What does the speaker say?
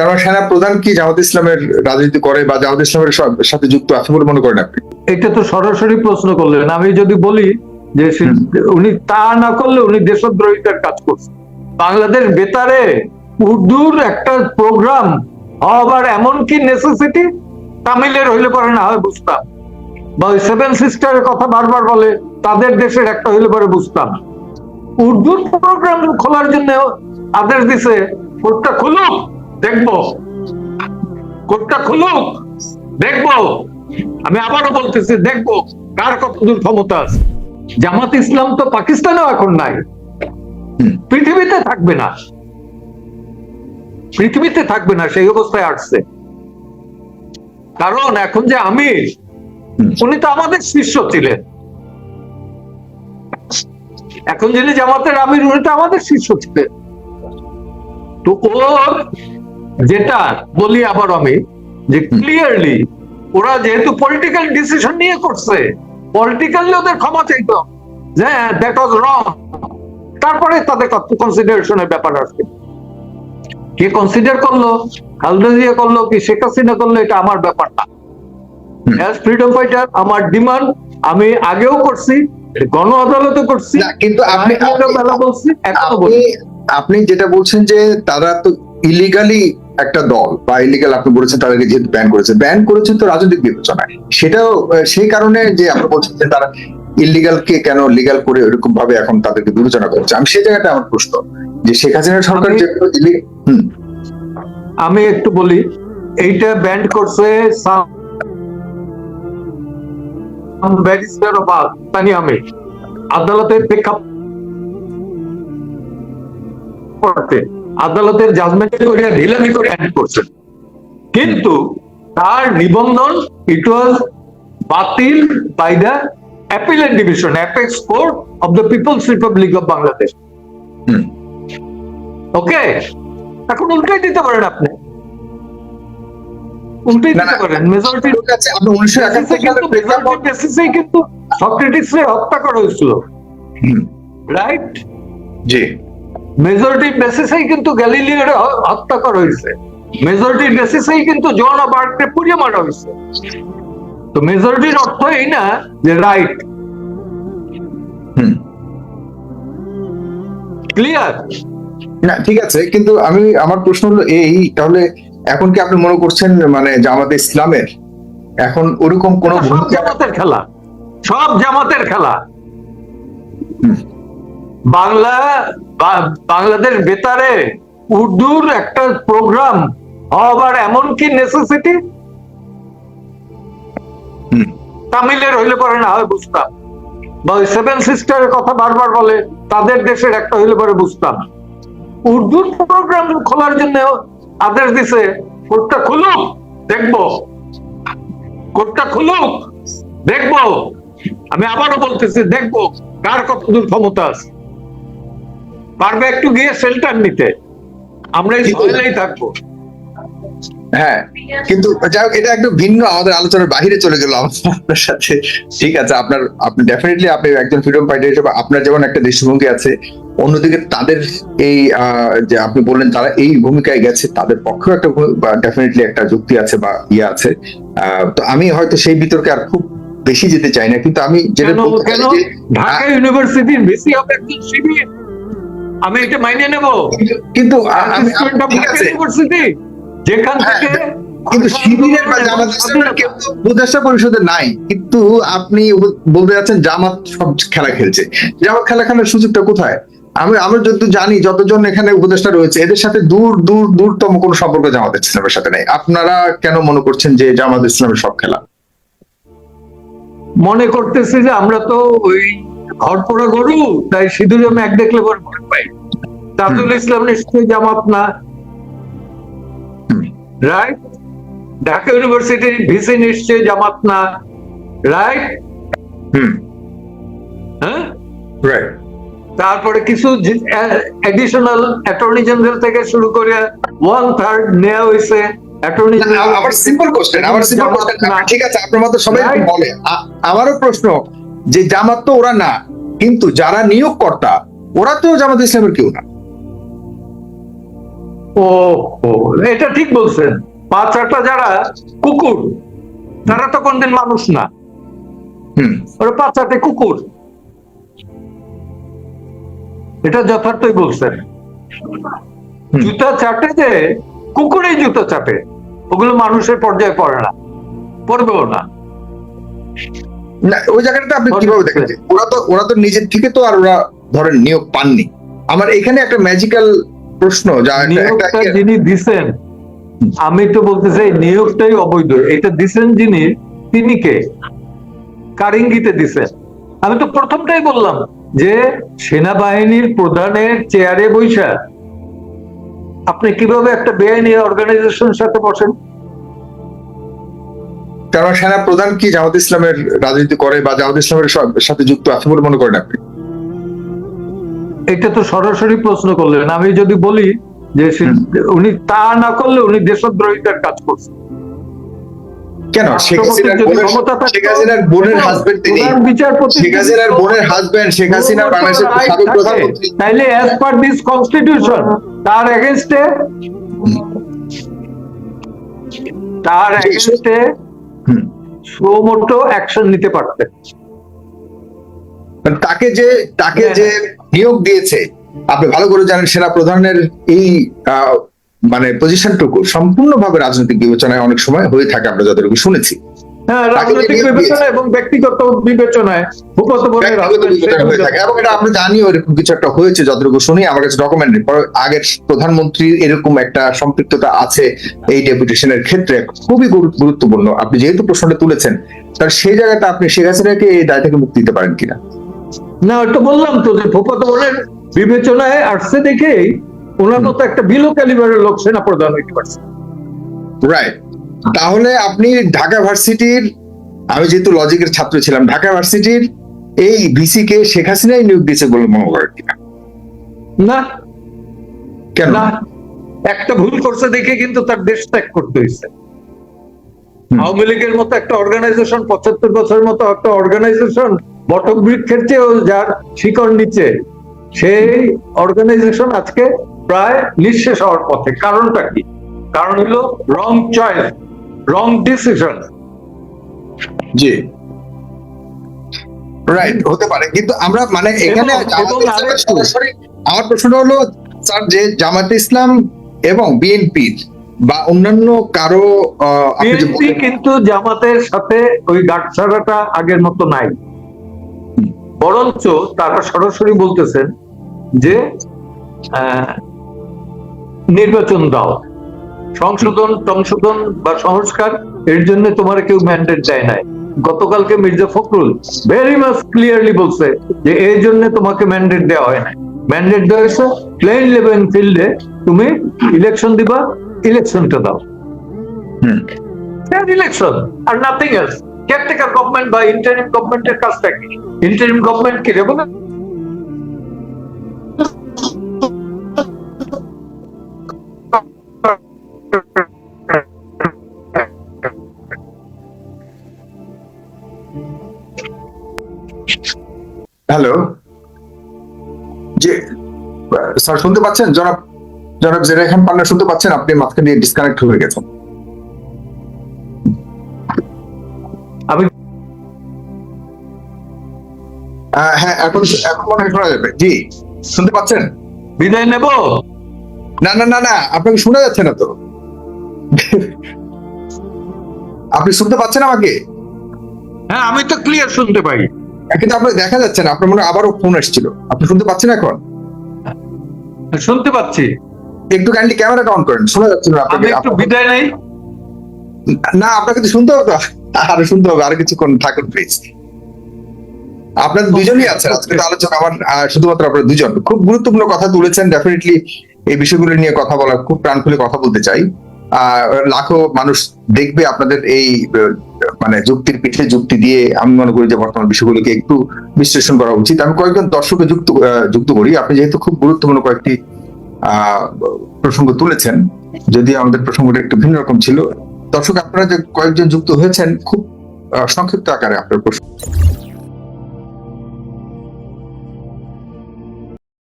তার মানে সেনা প্রধান কি জামাত ইসলামের রাজনীতি করে বা জামাত ইসলামের সাথে যুক্ত আছে বলে মনে করেন আপনি? এটা তো সরাসরি প্রশ্ন করলেন। আমি যদি বলি যে উনি তা না করলে উনি দেশদ্রোহিতার কাজ করছেন। বাংলাদেশ বেতারে উর্দুর একটা প্রোগ্রাম হবার এমন কি নেসেসিটি তামিলের হইলে পরে না হয় বুঝতাম। বা ওই সেভেন সিস্টারের কথা বারবার বলে তাদের দেশের একটা হইলে পরে বুঝতাম। উর্দুর প্রোগ্রাম খোলার জন্য আদেশ দিছে কোর্টটা খুলুক। দেখব। কোর্টটা খুলুক দেখব। আমি আবারও বলতেছি দেখব কার কতদূর ক্ষমতা আছে। জামাত ইসলাম তো পাকিস্তানেও এখন নাই। পৃথিবীতে থাকবে না। পৃথিবীতে থাকবে না সেই অবস্থায় আসছে। কারণ এখন যে আমির উনি তো আমাদের শিষ্য ছিলেন। এখন যিনি জামাতের আমির উনি তো আমাদের শিষ্য ছিলেন। তো ওর যেটা বলি আবার আমি যে ক্লিয়ারলি ওরা যেহেতু পলিটিক্যাল ডিসিশন নিয়ে করছে পলিটিক্যালি ওদের ক্ষমা চাইতো। যে দ্যাট ওয়াজ রং তারপরে তাদের কনসিডারেশনের ব্যাপার আসবে। কে কনসিডার করল? খালদা জিয়া করল কি শেখ হাসিনা করল? এটা আমার ব্যাপার না। অ্যাজ ফ্রিডম ফাইটার আমার ডিমান্ড আমি আগেও করছি গণ আদালতে করছি কিন্তু আপনি আপনি যেটা বলছেন যে তারা তো ইলিগালি একটা দল বা ইলিগাল আপনি বলেছেন তাদেরকে যেহেতু ব্যান করেছে। ব্যান করেছেন তো রাজনৈতিক বিবেচনায়। সেটাও সেই কারণে যে আপনি বলছেন যে তারা ইলিগাল কে কেন লিগাল করে এরকম ভাবে এখন তাদেরকে বিবেচনা করছে। আমি সেই জায়গাটা আমার প্রশ্ন। যে শেখ হাসিনা সরকার আমি- যে আমি একটু বলি এইটা ব্যান্ড করছে ব্যারিস্টার অফ তানি আমির আদালতের প্রেক্ষাপটে আদালতের জাজমেন্ট করে ঢিলামি করে ব্যান্ড করছেন কিন্তু তার নিবন্ধন ইট ওয়াজ বাতিল by the appellate division apex court of the people's republic of Bangladesh okay এখন উল্টাই দিতে পারেন আপনি। উল্টাই দিতে পারেন। মেজরিটি কিন্তু মেজরিটি বেসিসে কিন্তু হত্যা করা হয়েছিল। রাইট জি। মেজরিটি বেসিসেই কিন্তু গ্যালিলিওর হত্যা করা হয়েছে। মেজরিটি বেসিসেই কিন্তু জন আর্ককে পুড়িয়ে মারা হয়েছে। তো মেজরিটির অর্থ এই না যে রাইট ক্লিয়ার না ঠিক আছে কিন্তু আমি আমার প্রশ্ন হলো এই তাহলে এখন কি আপনি মনে করছেন মানে জামাতে ইসলামের? এখন ওরকম কোন জামাতের খেলা। সব জামাতের খেলা। বাংলা বাংলাদেশ বেতারে উর্দুর একটা প্রোগ্রাম হবার এমন কি নেসেসিটি তামিলের হইলে পরে না হয় বুঝতাম। বা সেভেন সিস্টারের কথা বারবার বলে তাদের দেশের একটা হইলে পরে বুঝতাম। উর্দুর প্রোগ্রাম খোলার জন্য আদেশ দিছে কোর্টটা খুলুক দেখব। কোর্টটা খুলুক দেখব। আমি আবারও বলতেছি দেখব কার কতদূর ক্ষমতা আছে। পারবে একটু গিয়ে শেল্টার নিতে। আমরা এই কিন্তু- থাকব। হ্যাঁ কিন্তু যাই হোক, এটা একটু ভিন্ন আমাদের আলোচনার বাহিরে চলে গেল আপনার সাথে। ঠিক আছে আপনার আপনি ডেফিনেটলি আপনি একজন ফ্রিডম ফাইটার হিসেবে আপনার যেমন একটা দৃষ্টিভঙ্গি আছে অন্যদিকে তাদের এই যে আপনি বললেন তারা এই ভূমিকায় গেছে তাদের পক্ষেও একটা ডেফিনেটলি একটা যুক্তি আছে বা ইয়ে আছে। আহ, তো আমি হয়তো সেই বিতর্কে আর খুব বেশি যেতে চাই না কিন্তু আমি যেটা ঢাকা ইউনিভার্সিটির বেশি হবে একজন শিবির। আমি এটা মাইনে নেব। কিন্তু- যেখান হ্যাঁ, থেকে কিন্তু শিবিরের বা জামাত ইসলামের কেউ তো উপদেষ্টা পরিষদে নাই। কিন্তু আপনি বলতে যাচ্ছেন জামাত সব খেলা খেলছে। জামাত খেলা খেলার সুযোগটা কোথায়? আমি আমরা যত জানি যতজন এখানে উপদেষ্টা রয়েছে এদের সাথে দূর দূর দূরতম কোনো সম্পর্ক জামাত ইসলামের সাথে নেই। আপনারা কেন মনে করছেন যে জামাত ইসলামের সব খেলা? মনে করতেছি যে আমরা তো ওই ঘর পোড়া গরু? তাই সিঁদুর এক দেখলে পরে ভয় পাই। তাজুল ইসলাম নিশ্চয়ই জামাত না। রাইট ঢাকা ইউনিভার্সিটির ভিসি নিশ্চয়ই জামাত না। রাইট হ্যাঁ? রাইট তারপরে কিছু এডিশনাল অ্যাটর্নি জেনারেল থেকে শুরু করে ওয়ান থার্ড নেওয়া হয়েছে অ্যাটর্নি আমার সিম্পল কোশ্চেন সিম্পল কোশ্চেন ঠিক আছে আপনার মতো সবাই বলে। আমারও প্রশ্ন যে জামাত তো ওরা না কিন্তু যারা নিয়োগকর্তা ওরা তো জামাত ইসলামের কেউ না। ও এটা ঠিক বলছেন। পাঁচ আটটা যারা কুকুর তারা তো কোনদিন মানুষ না। হুম। ওরা পাঁচ আটে কুকুর। এটা যথার্থই বলছেন। জুতা চাটে যে কুকুরই জুতা চাটে। ওগুলো মানুষের পর্যায়ে পড়ে না পড়বেও না। না ওই জায়গাটা আপনি কীভাবে দেখেন? ওরা তো ওরা তো নিজের থেকে তো আর ওরা ধরেন নিয়োগ পাননি। আমার এখানে একটা ম্যাজিক্যাল প্রশ্ন যা একটা- যিনি দিছেন আমি তো বলতে চাই নিয়োগটাই অবৈধ। এটা দিছেন যিনি তিনি কে? কারিঙ্গিতে দিছেন। আমি তো প্রথমটাই বললাম যে সেনাবাহিনীর প্রধানের চেয়ারে বৈশা আপনি কীভাবে একটা বেআইনি অর্গানাইজেশনের সাথে বসেন? কারণ সেনা প্রধান কি জামাত ইসলামের রাজনীতি করে বা জামাত ইসলামের সাথে যুক্ত আছে বলে মনে করেন আপনি? এটা তো সরাসরি প্রশ্ন করলেন। আমি যদি বলি যে উনি তা না করলে উনি দেশদ্রোহিতার কাজ করছেন। কেন? শেখ হাসিনার বোনের হাজবেন্ড তিনি। শেখ হাসিনার বোনের হাজবেন্ড শেখ হাসিনা বাংলাদেশের সাবেক প্রধানমন্ত্রী। তাইলে অ্যাজ পার দিস কনস্টিটিউশন তার এগেনস্টে তার এগেনস্টে সুমোটো অ্যাকশন নিতে পারতেন তাকে যে তাকে হ্যাঁ, যে নিয়োগ দিয়েছে আপনি ভালো করে জানেন সেনা প্রধানের এই আহ, মানে পজিশনটুকু সম্পূর্ণভাবে রাজনৈতিক বিবেচনায় অনেক সময় হয়ে থাকে আমরা যতটুকু শুনেছি। হ্যাঁ রাজনৈতিক নিয়োগ বিবেচনা এবং ব্যক্তিগত বিবেচনায় ভূপত বোনের ব্যক্তিগত বিবেচনা থাকে এবং এটা আমরা জানিও এরকম কিছু একটা হয়েছে যতটুকু শুনি আমার কাছে ডকুমেন্ট আগের প্রধানমন্ত্রীর এরকম একটা সম্পৃক্ততা আছে এই ডেপুটেশনের ক্ষেত্রে খুবই গুরুত্বপূর্ণ। আপনি যেহেতু প্রশ্নটা তুলেছেন তার সেই জায়গাটা আপনি শেখ হাসিনাকে এই দায় থেকে মুক্তি দিতে পারেন কিনা? না ওটা বললাম তো যে ভূপত বোনের বিবেচনায় আসছে দেখেই ওনার মতো একটা বিলো ক্যালিবারের লোক সেনা প্রধান হইতে পারছে। রাইট তাহলে আপনি ঢাকা ভার্সিটির আমি যেহেতু লজিকের ছাত্র ছিলাম ঢাকা ভার্সিটির এই ভিসি কে শেখ হাসিনাই নিয়োগ দিয়েছে বলে মনে করেন কিনা না? কেন? একটা ভুল করছে দেখে কিন্তু তার দেশ ত্যাগ করতে হয়েছে। আওয়ামী লীগের মতো একটা অর্গানাইজেশন পঁচাত্তর বছরের মতো একটা অর্গানাইজেশন বটক বৃক্ষের চেয়েও যার শিকড় নিচে সেই অর্গানাইজেশন আজকে প্রায় নিঃশেষ হওয়ার পথে। কারণটা কি? কারণ হলো রং চয়েস রং ডিসিশন জি। রাইট হতে পারে। কিন্তু আমরা মানে এখানে আমার প্রশ্ন হলো স্যার যে জামাতে ইসলাম এবং বিএনপির বা অন্যান্য কারও বিএনপি কিন্তু জামাতের সাথে ওই গাঁটছাড়াটা আগের মতো নাই। বরঞ্চ তারা সরাসরি বলতেছেন যে আহ, নির্বাচন দাও। সংশোধন সংশোধন বা সংস্কার এর জন্য তোমার কেউ ম্যান্ডেট দেয় নাই। গতকালকে Mirza Fakhrul very much clearly বলছে যে এই জন্য তোমাকে ম্যান্ডেট দেওয়া হয় না ম্যান্ডেট দেওয়া হয়েছে প্লেন লেভেল ফিল্ডে তুমি ইলেকশন দিবা ইলেকশনটা দাও। fair আর নাথিং এলস কেয়ারটেকার গভর্নমেন্ট বা ইন্টারিম গভর্নমেন্টের কাজটা কি? ইন্টারিম গভর্নমেন্ট কি রে হ্যালো যে স্যার শুনতে পাচ্ছেন? জনাব জনাব জেরা খান পান্না শুনতে পাচ্ছেন? আপনি মাঝখানে ডিসকানেক্ট হয়ে গেছেন। আমি হ্যাঁ এখন এখন মনে শোনা যাবে। জি শুনতে পাচ্ছেন? বিদায় নেব? না না না না আপনাকে শোনা যাচ্ছে না তো। আপনি শুনতে পাচ্ছেন আমাকে? হ্যাঁ আমি তো ক্লিয়ার শুনতে পাই। কিন্তু আপনার দেখা যাচ্ছে না আপনার মনে হয় আবারও ফোন আসছিল। আপনি শুনতে পাচ্ছেন এখন? শুনতে পাচ্ছি। একটু কাইন্ডলি ক্যামেরাটা অন করেন শোনা যাচ্ছে না আপনাকে। একটু বিদায় নেই। না আপনাকে তো শুনতে হবে আরও শুনতে হবে আর কিছুক্ষণ থাকুন প্লিজ আপনাদের দুজনই আছেন আজকে আলোচনা আমার শুধুমাত্র আপনারা দুজন। খুব গুরুত্বপূর্ণ কথা তুলেছেন ডেফিনেটলি এই বিষয়গুলো নিয়ে কথা বলা খুব প্রাণ খুলে কথা বলতে চাই। লাখো মানুষ দেখবে আপনাদের এই মানে যুক্তির পিঠে যুক্তি দিয়ে আমি মনে করি যে বর্তমান বিষয়গুলোকে একটু বিশ্লেষণ করা উচিত। আমি কয়েকজন দর্শকে যুক্ত যুক্ত করি। আপনি যেহেতু খুব গুরুত্বপূর্ণ কয়েকটি প্রসঙ্গ তুলেছেন যদি আমাদের প্রসঙ্গটা একটু ভিন্ন রকম ছিল। দর্শক, আপনারা যে কয়েকজন যুক্ত হয়েছেন, খুব সংক্ষিপ্ত আকারে আপনার প্রশ্ন